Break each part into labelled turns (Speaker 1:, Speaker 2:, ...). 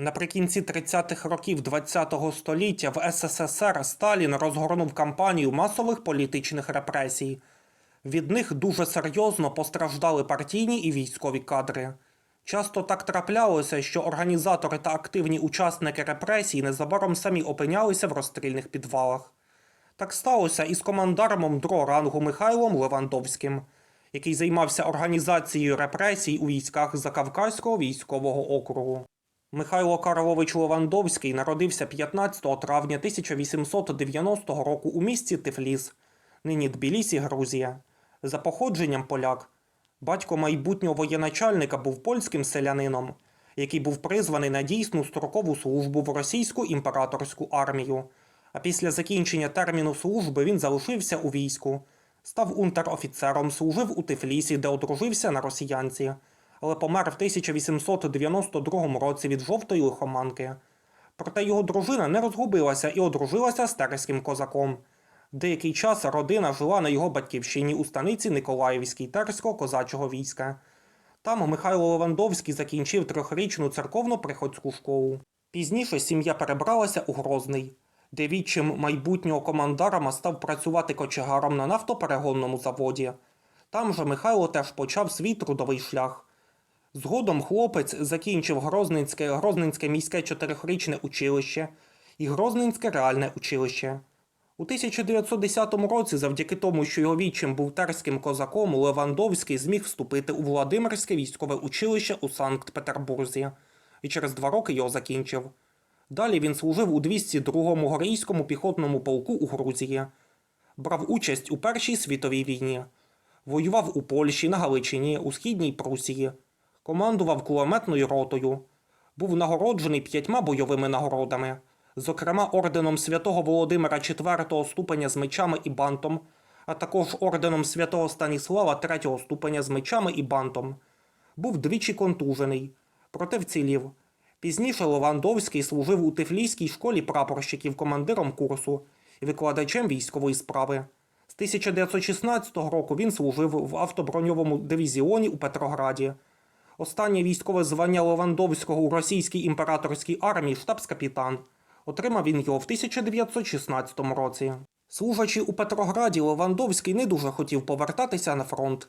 Speaker 1: Наприкінці 30-х років ХХ століття в СССР Сталін розгорнув кампанію масових політичних репресій. Від них дуже серйозно постраждали партійні і військові кадри. Часто так траплялося, що організатори та активні учасники репресій незабаром самі опинялися в розстрільних підвалах. Так сталося і з командармом другого рангу Михайлом Левандовським, який займався організацією репресій у військах Закавказького військового округу. Михайло Карлович Левандовський народився 15 травня 1890 року у місті Тифліс, нині Тбілісі, Грузія. За походженням поляк. Батько майбутнього воєначальника був польським селянином, який був призваний на дійсну строкову службу в російську імператорську армію. А після закінчення терміну служби він залишився у війську, став унтер-офіцером, служив у Тифлісі, де одружився на росіянці, але помер в 1892 році від жовтої лихоманки. Проте його дружина не розгубилася і одружилася з терським козаком. Деякий час родина жила на його батьківщині у станиці Николаївській терського козачого війська. Там Михайло Левандовський закінчив трьохрічну церковно-приходську школу. Пізніше сім'я перебралася у Грозний, де відчим майбутнього командарма став працювати кочегаром на нафтоперегонному заводі. Там же Михайло теж почав свій трудовий шлях. Згодом хлопець закінчив Грозненське, Грозненське міське чотирихрічне училище і Грозненське реальне училище. У 1910 році, завдяки тому, що його відчим був терським козаком, Левандовський зміг вступити у Володимирське військове училище у Санкт-Петербурзі і через два роки його закінчив. Далі він служив у 202-му Горійському піхотному полку у Грузії, брав участь у Першій світовій війні, воював у Польщі, на Галичині, у Східній Прусії, командував кулеметною ротою, був нагороджений п'ятьма бойовими нагородами, зокрема орденом святого Володимира IV ступеня з мечами і бантом, а також орденом святого Станіслава III ступеня з мечами і бантом. Був двічі контужений, проте вцілів. Пізніше Левандовський служив у Тифлійській школі прапорщиків командиром курсу і викладачем військової справи. З 1916 року він служив в автоброньовому дивізіоні у Петрограді. Останнє військове звання Левандовського у російській імператорській армії штабс-капітан. Отримав він його в 1916 році. Служачи у Петрограді, Левандовський не дуже хотів повертатися на фронт.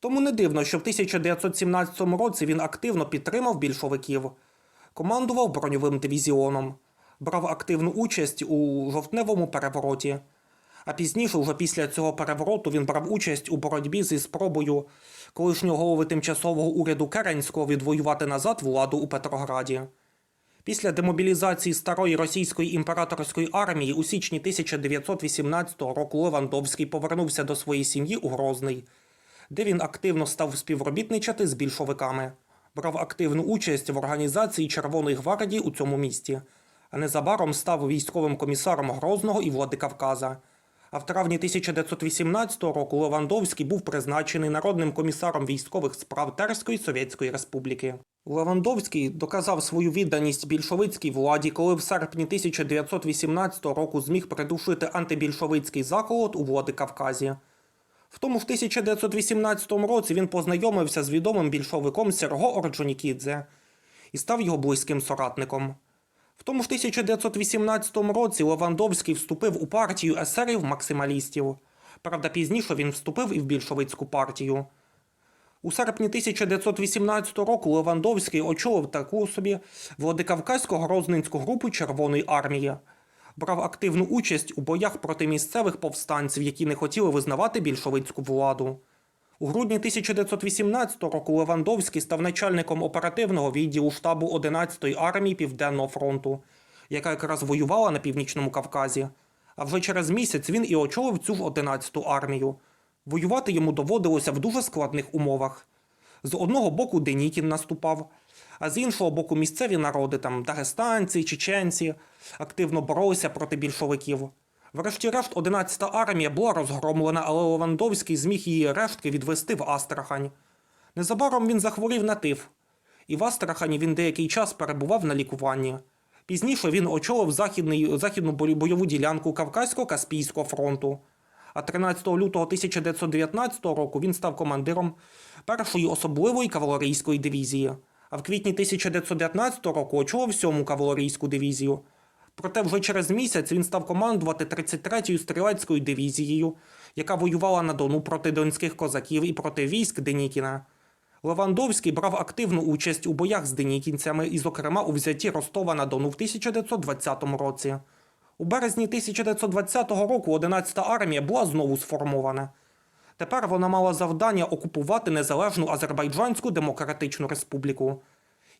Speaker 1: Тому не дивно, що в 1917 році він активно підтримав більшовиків, командував броньовим дивізіоном, брав активну участь у жовтневому перевороті. А пізніше, вже після цього перевороту, він брав участь у боротьбі зі спробою колишнього голови тимчасового уряду Керенського відвоювати назад владу у Петрограді. Після демобілізації старої російської імператорської армії у січні 1918 року Левандовський повернувся до своєї сім'ї у Грозний, де він активно став співробітничати з більшовиками, брав активну участь в організації Червоної гвардії у цьому місті, а незабаром став військовим комісаром Грозного і Владикавказа. А в травні 1918 року Левандовський був призначений народним комісаром військових справ Терської Совєтської Республіки. Левандовський доказав свою відданість більшовицькій владі, коли в серпні 1918 року зміг придушити антибільшовицький заколот у Владикавказі. В тому ж 1918 році він познайомився з відомим більшовиком Серго Орджонікідзе і став його близьким соратником. В тому ж 1918 році Левандовський вступив у партію есерів максималістів. Правда, пізніше він вступив і в більшовицьку партію. У серпні 1918 року Левандовський очолив таку собі Владикавказько-Грозненську групу Червоної армії. Брав активну участь у боях проти місцевих повстанців, які не хотіли визнавати більшовицьку владу. У грудні 1918 року Левандовський став начальником оперативного відділу штабу 11-ї армії Південного фронту, яка якраз воювала на північному Кавказі. А вже через місяць він і очолив цю ж 11-ту армію. Воювати йому доводилося в дуже складних умовах. З одного боку Денікін наступав, а з іншого боку місцеві народи, там дагестанці, чеченці, активно боролися проти більшовиків. Врешті-решт 11-та армія була розгромлена, але Левандовський зміг її рештки відвести в Астрахань. Незабаром він захворів на тиф, і в Астрахані він деякий час перебував на лікуванні. Пізніше він очолив західний, західну бойову ділянку Кавказько-Каспійського фронту. А 13 лютого 1919 року він став командиром першої особливої кавалерійської дивізії. а в квітні 1919 року очолив 7-му кавалерійську дивізію. Проте вже через місяць він став командувати 33-ю стрілецькою дивізією, яка воювала на Дону проти донських козаків і проти військ Денікіна. Левандовський брав активну участь у боях з денікінцями і, зокрема, у взятті Ростова на Дону в 1920 році. У березні 1920 року 11-та армія була знову сформована. Тепер вона мала завдання окупувати незалежну Азербайджанську Демократичну Республіку.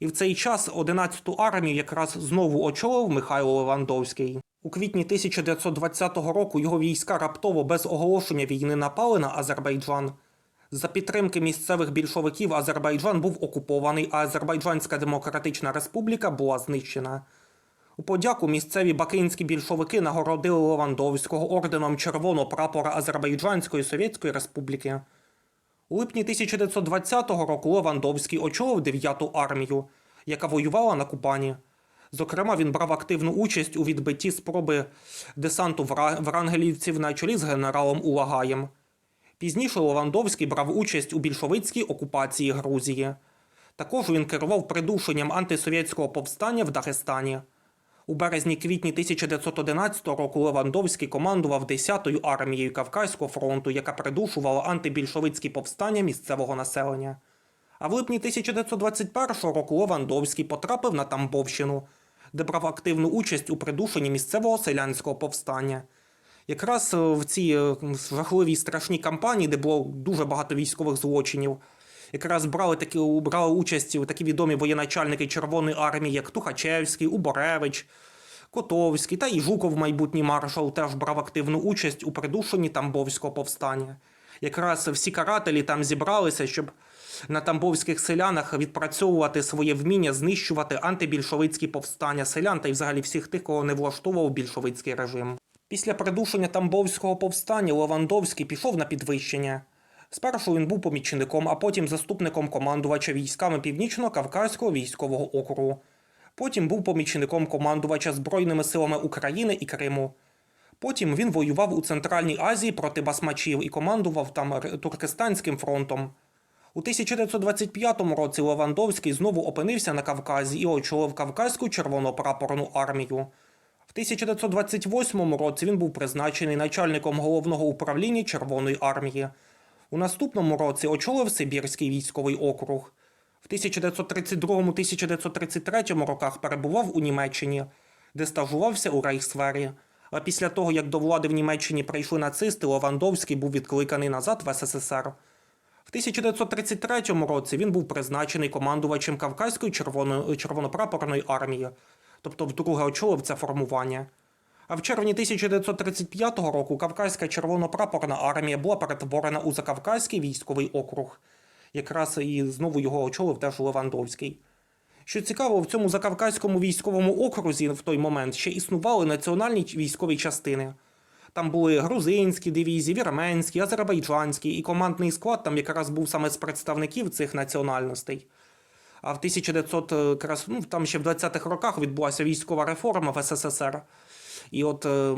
Speaker 1: І в цей час 11-ту армію якраз знову очолив Михайло Левандовський. У квітні 1920 року його війська раптово без оголошення війни напали на Азербайджан. За підтримки місцевих більшовиків Азербайджан був окупований, а Азербайджанська Демократична Республіка була знищена. У подяку місцеві бакинські більшовики нагородили Левандовського орденом Червоного прапора Азербайджанської Совєтської Республіки. У липні 1920 року Левандовський очолив 9-ту армію, яка воювала на Кубані. Зокрема, він брав активну участь у відбитті спроби десанту врангелівців на чолі з генералом Улагаєм. Пізніше Левандовський брав участь у більшовицькій окупації Грузії. Також він керував придушенням антисовєтського повстання в Дагестані. У березні-квітні 1911 року Левандовський командував 10-ю армією Кавказького фронту, яка придушувала антибільшовицькі повстання місцевого населення. А в липні 1921 року Левандовський потрапив на Тамбовщину, де брав активну участь у придушенні місцевого селянського повстання. Якраз е, в цій е, жахливій страшній кампанії, де було дуже багато військових злочинів, якраз брали такі брали участь у такі відомі воєначальники Червоної армії, як Тухачевський, Уборевич, Котовський та і Жуков, майбутній маршал, теж брав активну участь у придушенні Тамбовського повстання. Якраз всі карателі там зібралися, щоб на тамбовських селянах відпрацьовувати своє вміння знищувати антибільшовицькі повстання селян та й взагалі всіх тих, кого не влаштовував більшовицький режим. Після придушення Тамбовського повстання Левандовський пішов на підвищення. Спершу він був помічником, а потім заступником командувача військами Північно-Кавказького військового округу. Потім був помічником командувача Збройними силами України і Криму. Потім він воював у Центральній Азії проти басмачів і командував там Туркестанським фронтом. У 1925 році Левандовський знову опинився на Кавказі і очолив Кавказьку червонопрапорну армію. В 1928 році він був призначений начальником головного управління Червоної армії. У наступному році очолив Сибірський військовий округ. В 1932-1933 роках перебував у Німеччині, де стажувався у Рейхсвері. А після того, як до влади в Німеччині прийшли нацисти, Левандовський був відкликаний назад в СССР. В 1933 році він був призначений командувачем Кавказької червоної червонопрапорної армії, тобто вдруге очолив це формування. А в червні 1935 року Кавказька червонопрапорна армія була перетворена у Закавказький військовий округ. Якраз і знову його очолив теж Левандовський. Що цікаво, в цьому Закавказькому військовому окрузі в той момент ще існували національні військові частини. Там були грузинські дивізії, вірменські, азербайджанські, і командний склад там якраз був саме з представників цих національностей. А в 1900, е, ну, там ще в 20-х роках відбулася військова реформа в СССР. І от е,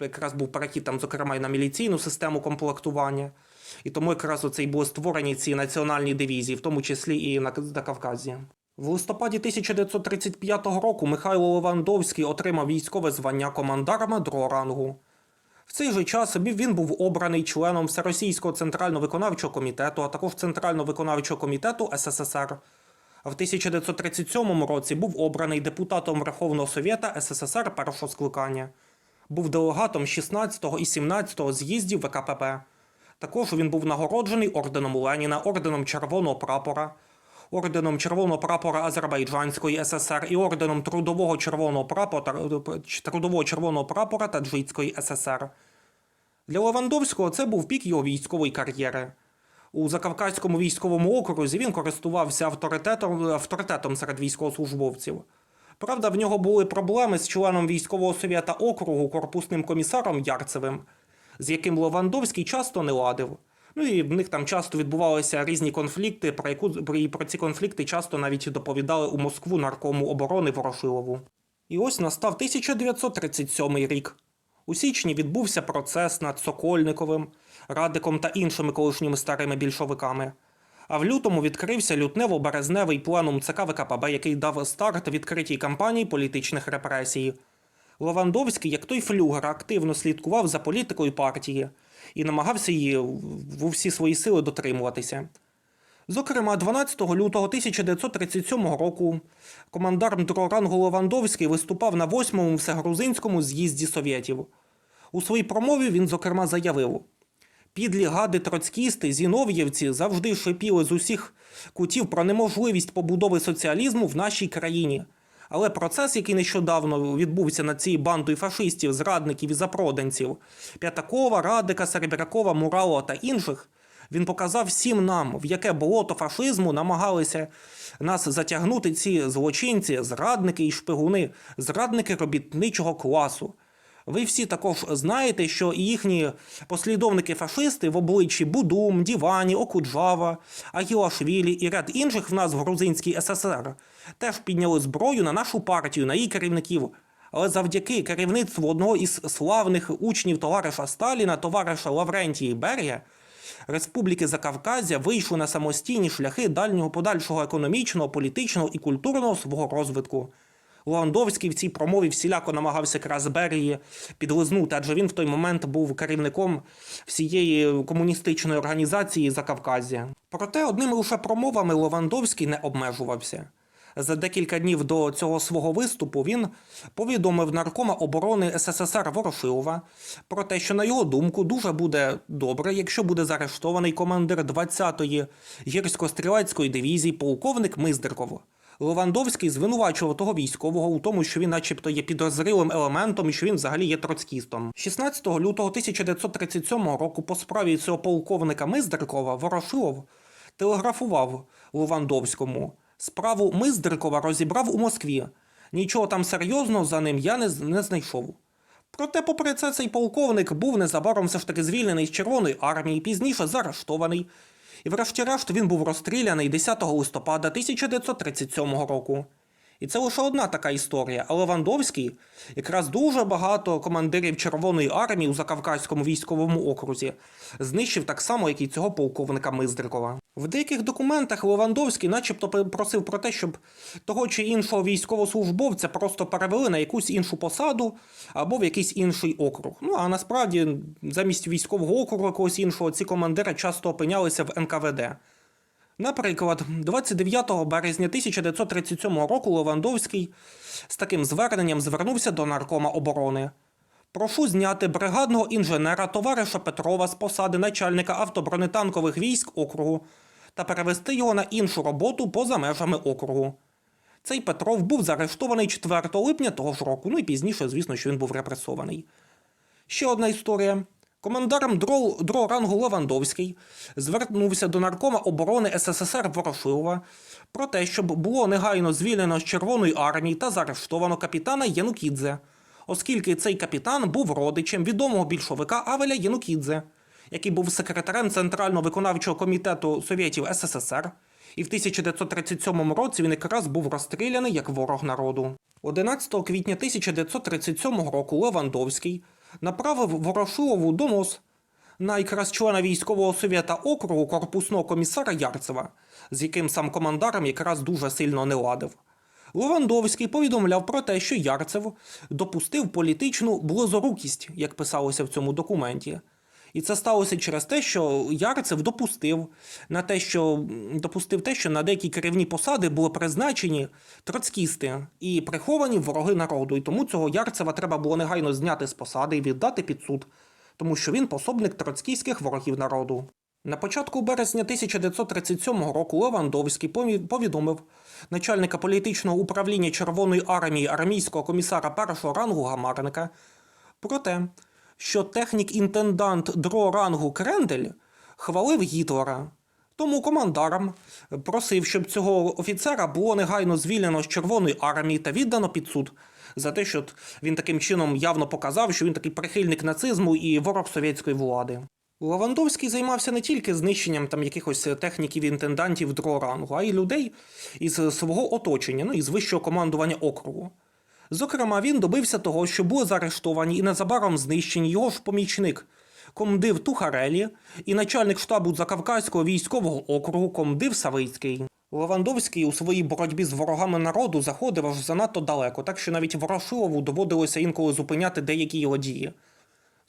Speaker 1: якраз був перехід там, зокрема, і на міліційну систему комплектування. І тому якраз оце і були створені ці національні дивізії, в тому числі і на, на Кавказі. В листопаді 1935 року Михайло Левандовський отримав військове звання командарма другого рангу. В цей же час він був обраний членом Всеросійського центрального виконавчого комітету, а також Центрального виконавчого комітету СССР. В 1937 році був обраний депутатом Верховного Совєта СССР першого скликання. Був делегатом 16 і 17-го з'їздів ВКПП. Також він був нагороджений орденом Леніна, орденом Червоного прапора, орденом Червоного прапора Азербайджанської ССР і орденом Трудового червоного прапора, Трудового червоного прапора Таджикської ССР. Для Левандовського це був пік його військової кар'єри. У Закавказькому військовому окрузі він користувався авторитетом, авторитетом серед військовослужбовців. Правда, в нього були проблеми з членом військового совєта округу корпусним комісаром Ярцевим, з яким Левандовський часто не ладив. Ну і в них там часто відбувалися різні конфлікти, про яку і про ці конфлікти часто навіть доповідали у Москву наркому оборони Ворошилову. І ось настав 1937 рік. У січні відбувся процес над Сокольниковим, Радиком та іншими колишніми старими більшовиками. А в лютому відкрився лютнево-березневий пленум ЦК ВКПБ, який дав старт відкритій кампанії політичних репресій. Левандовський, як той флюгер, активно слідкував за політикою партії і намагався її в усі свої сили дотримуватися. Зокрема, 12 лютого 1937 року командарм Дрорангу Левандовський виступав на 8-му всегрузинському з'їзді совєтів. У своїй промові він, зокрема, заявив: Підлі гади троцькісти, зінов'євці завжди шипіли з усіх кутів про неможливість побудови соціалізму в нашій країні. Але процес, який нещодавно відбувся над цією бандою фашистів, зрадників і запроданців П'ятакова, Радика, Серебрякова, Мурало та інших, він показав всім нам, в яке болото фашизму намагалися нас затягнути ці злочинці, зрадники і шпигуни, зрадники робітничого класу. Ви всі також знаєте, що їхні послідовники фашисти в обличчі Будум, Дівані, Окуджава, Агілашвілі і ряд інших в нас в Грузинській ССР теж підняли зброю на нашу партію, на її керівників. Але завдяки керівництву одного із славних учнів товариша Сталіна, товариша Лаврентії Берія, Республіки Закавказя вийшли на самостійні шляхи дальнього подальшого економічного, політичного і культурного свого розвитку. Лewandowski в цій промові всіляко намагався якраз Берії підлизнути, адже він в той момент був керівником всієї комуністичної організації Закавказя. Проте одними лише промовами Лewandowski не обмежувався. За декілька днів до цього свого виступу він повідомив наркома оборони СССР Ворошилова про те, що на його думку дуже буде добре, якщо буде заарештований командир 20-ї гірсько-стрілецької дивізії полковник Миздерков. Левандовський звинувачував того військового у тому, що він, начебто, є підозрілим елементом і що він взагалі є троцкістом. 16 лютого 1937 року по справі цього полковника Миздеркова Ворошилов телеграфував Левандовському. Справу Миздеркова розібрав у Москві. Нічого там серйозного за ним я не, не знайшов. Проте, попри це, цей полковник був незабаром все ж таки звільнений з Червоної армії, пізніше заарештований. І врешті-решт він був розстріляний 10 листопада 1937 року. І це лише одна така історія. А Левандовський якраз дуже багато командирів Червоної армії у Закавказькому військовому окрузі знищив так само, як і цього полковника Миздрикова. В деяких документах Левандовський начебто просив про те, щоб того чи іншого військовослужбовця просто перевели на якусь іншу посаду або в якийсь інший округ. Ну а насправді замість військового округу якогось іншого ці командири часто опинялися в НКВД. Наприклад, 29 березня 1937 року Левандовський з таким зверненням звернувся до наркома оборони. Прошу зняти бригадного інженера товариша Петрова з посади начальника автобронетанкових військ округу та перевести його на іншу роботу поза межами округу. Цей Петров був заарештований 4 липня того ж року, ну і пізніше, звісно, що він був репресований. Ще одна історія. Командарм ДРО, ДРО рангу Левандовський звернувся до наркома оборони СССР Ворошилова про те, щоб було негайно звільнено з Червоної армії та заарештовано капітана Янукідзе, оскільки цей капітан був родичем відомого більшовика Авеля Янукідзе, який був секретарем Центрального виконавчого комітету Совєтів СССР, і в 1937 році він якраз був розстріляний як ворог народу. 11 квітня 1937 року Левандовський направив Ворошилову донос на якраз члена військового совєта округу корпусного комісара Ярцева, з яким сам командаром якраз дуже сильно не ладив. Левандовський повідомляв про те, що Ярцев допустив політичну близорукість, як писалося в цьому документі. І це сталося через те, що Ярцев допустив на те, що допустив те, що на деякі керівні посади були призначені троцкісти і приховані вороги народу. І тому цього Ярцева треба було негайно зняти з посади і віддати під суд, тому що він пособник троцкійських ворогів народу. На початку березня 1937 року Левандовський повідомив начальника політичного управління Червоної армії армійського комісара першого рангу Гамарника про те, що технік-інтендант ДРО рангу Крендель хвалив Гітлера. Тому командарам просив, щоб цього офіцера було негайно звільнено з Червоної армії та віддано під суд за те, що він таким чином явно показав, що він такий прихильник нацизму і ворог совєтської влади. Левандовський займався не тільки знищенням там якихось техніків інтендантів другого рангу, а й людей із свого оточення, ну із вищого командування округу. Зокрема, він добився того, що були заарештовані і незабаром знищені його ж помічник, комдив Тухарелі і начальник штабу Закавказького військового округу комдив Савицький. Левандовський у своїй боротьбі з ворогами народу заходив аж занадто далеко, так що навіть Ворошилову доводилося інколи зупиняти деякі його дії.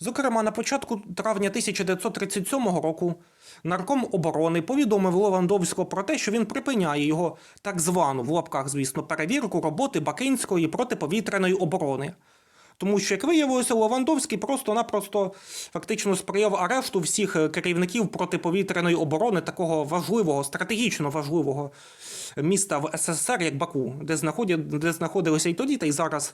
Speaker 1: Зокрема, на початку травня 1937 року нарком оборони повідомив Левандовського про те, що він припиняє його так звану в лапках, звісно, перевірку роботи Бакинської протиповітряної оборони. Тому що, як виявилося, Левандовський просто-напросто фактично сприяв арешту всіх е, керівників протиповітряної оборони такого важливого, стратегічно важливого міста в СССР, як Баку, де, знаходять, де знаходилися і тоді, та й зараз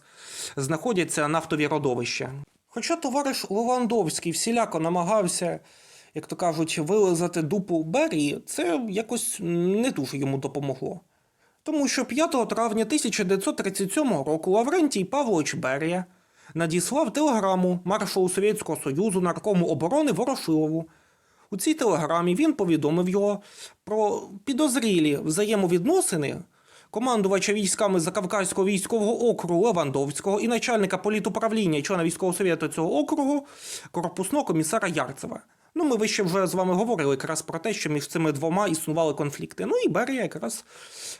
Speaker 1: знаходяться нафтові родовища. Хоча товариш Левандовський всіляко намагався, як то кажуть, вилизати дупу Берії, це якось не дуже йому допомогло. Тому що 5 травня 1937 року Лаврентій Павлович Берія надіслав телеграму маршалу Совєтського Союзу наркому оборони Ворошилову. У цій телеграмі він повідомив його про підозрілі взаємовідносини командувача військами Закавказького військового округу Левандовського і начальника політуправління члена військового совєту цього округу корпусного комісара Ярцева. Ну, ми вище вже з вами говорили якраз про те, що між цими двома існували конфлікти. Ну і Берія якраз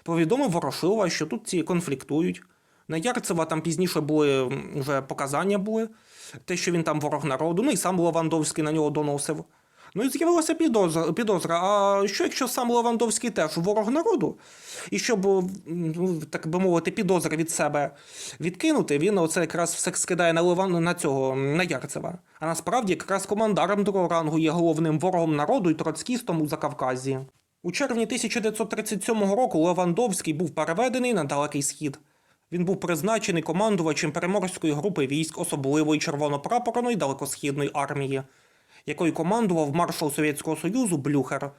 Speaker 1: повідомив Ворошилова, що тут ці конфліктують. На Ярцева там пізніше були вже показання були, те, що він там ворог народу, ну і сам Левандовський на нього доносив. Ну і з'явилася підозра, підозра. А що якщо сам Левандовський теж ворог народу? І щоб, ну, так би мовити, підозри від себе відкинути, він оце якраз все скидає на Леван на цього на Ярцева. А насправді якраз командаром другого рангу є головним ворогом народу і троцкістом у Закавказі. У червні 1937 року Левандовський був переведений на Далекий Схід. Він був призначений командувачем переморської групи військ особливої червонопрапорної далекосхідної армії, якою командував маршал Совєтського Союзу Блюхер,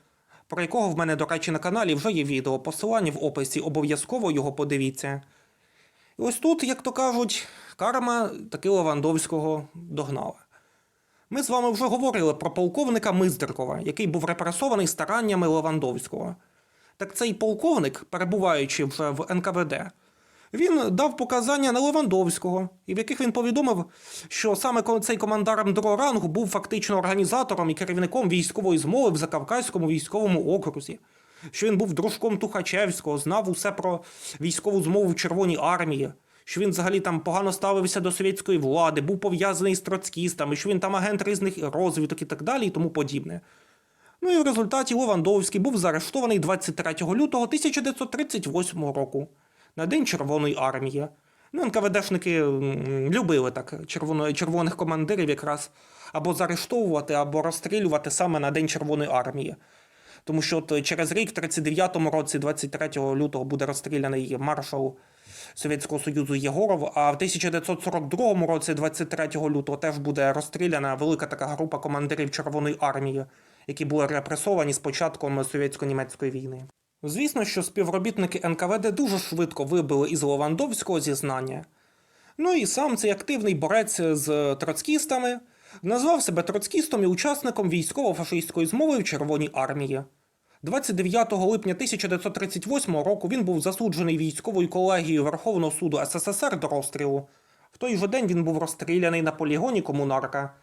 Speaker 1: про якого в мене, до речі, на каналі вже є відео, посилання в описі, обов'язково його подивіться. І ось тут, як то кажуть, карма таки Левандовського догнала. Ми з вами вже говорили про полковника Миздеркова, який був репресований стараннями Левандовського. Так цей полковник, перебуваючи вже в НКВД, він дав показання на Левандовського, і в яких він повідомив, що саме цей командаром другого рангу був фактично організатором і керівником військової змови в Закавказькому військовому окрузі, що він був дружком Тухачевського, знав усе про військову змову в Червоній армії, що він взагалі там погано ставився до совєтської влади, був пов'язаний з троцкістами, що він там агент різних розвиток і так далі, і тому подібне. Ну і в результаті Левандовський був заарештований 23 лютого 1938 року на День Червоної армії. Ну, НКВДшники любили так червоно, червоних командирів якраз або заарештовувати, або розстрілювати саме на День Червоної армії. Тому що от через рік, в 39-му році, 23 лютого, буде розстріляний маршал Совєтського Союзу Єгоров, а в 1942 році, 23 лютого, теж буде розстріляна велика така група командирів Червоної армії, які були репресовані з початком совєтсько-німецької війни. Звісно, що співробітники НКВД дуже швидко вибили із Левандовського зізнання. Ну і сам цей активний борець з троцкістами назвав себе троцкістом і учасником військово-фашистської змови в Червоній армії. 29 липня 1938 року він був засуджений військовою колегією Верховного суду СССР до розстрілу. В той же день він був розстріляний на полігоні комунарка.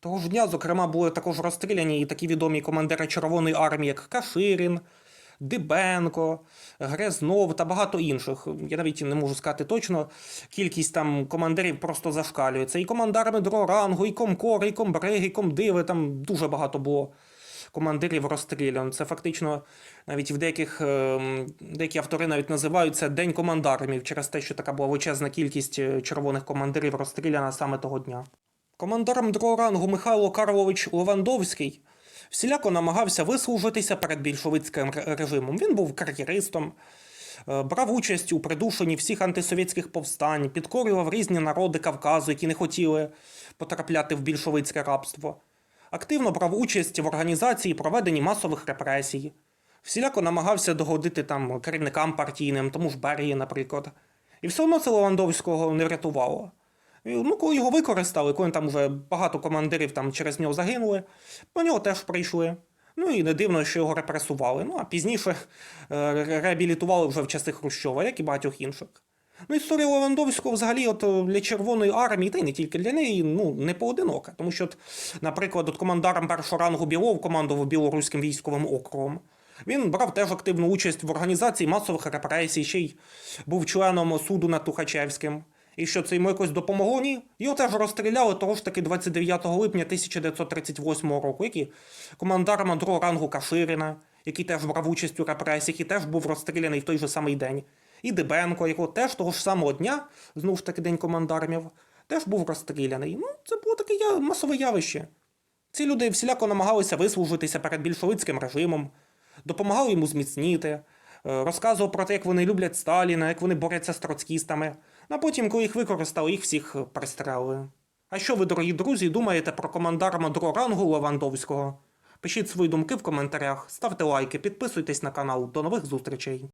Speaker 1: Того ж дня, зокрема, були також розстріляні і такі відомі командири Червоної армії, як Каширін, Дибенко, Грезнов та багато інших. Я навіть не можу сказати точно. Кількість там командирів просто зашкалює. Це і командарами другого рангу, і комкори, і комбриги, і комдиви. Там дуже багато було командирів розстріляно. Це фактично навіть в деяких ем, деякі автори навіть називають це День командармів через те, що така була величезна кількість е, червоних командирів розстріляна саме того дня. Командаром другого рангу Михайло Карлович Левандовський всіляко намагався вислужитися перед більшовицьким режимом. Він був кар'єристом, е, брав участь у придушенні всіх антисовєтських повстань, підкорював різні народи Кавказу, які не хотіли потрапляти в більшовицьке рабство. Активно брав участь в організації проведенні масових репресій. Всіляко намагався догодити там керівникам партійним, тому ж Берії, наприклад. І все одно це Левандовського не врятувало. Ну, коли його використали, коли там вже багато командирів там через нього загинули, по нього теж прийшли. Ну і не дивно, що його репресували. Ну а пізніше е, реабілітували вже в часи Хрущова, як і багатьох інших. Ну, історія Левандовського взагалі от для Червоної армії, та й не тільки для неї, ну, не поодинока. Тому що, от, наприклад, от командаром першого рангу Білов командував Білоруським військовим округом. Він брав теж активну участь в організації масових репресій, ще й був членом суду над Тухачевським. І що це йому якось допомогло? Ні. Його теж розстріляли того ж таки 29 липня 1938 року, як і командарма другого рангу Каширина, який теж брав участь у репресіях і теж був розстріляний в той же самий день. І Дебенко, якого теж того ж самого дня, знову ж таки день командармів, теж був розстріляний. Ну, це було таке масове явище. Ці люди всіляко намагалися вислужитися перед більшовицьким режимом, допомагали йому зміцніти, е, розказував про те, як вони люблять Сталіна, як вони борються з троцкістами. А потім, коли їх використали, їх всіх пристрелили. А що ви, дорогі друзі, думаєте про командара мадро рангу Левандовського? Пишіть свої думки в коментарях, ставте лайки, підписуйтесь на канал. До нових зустрічей!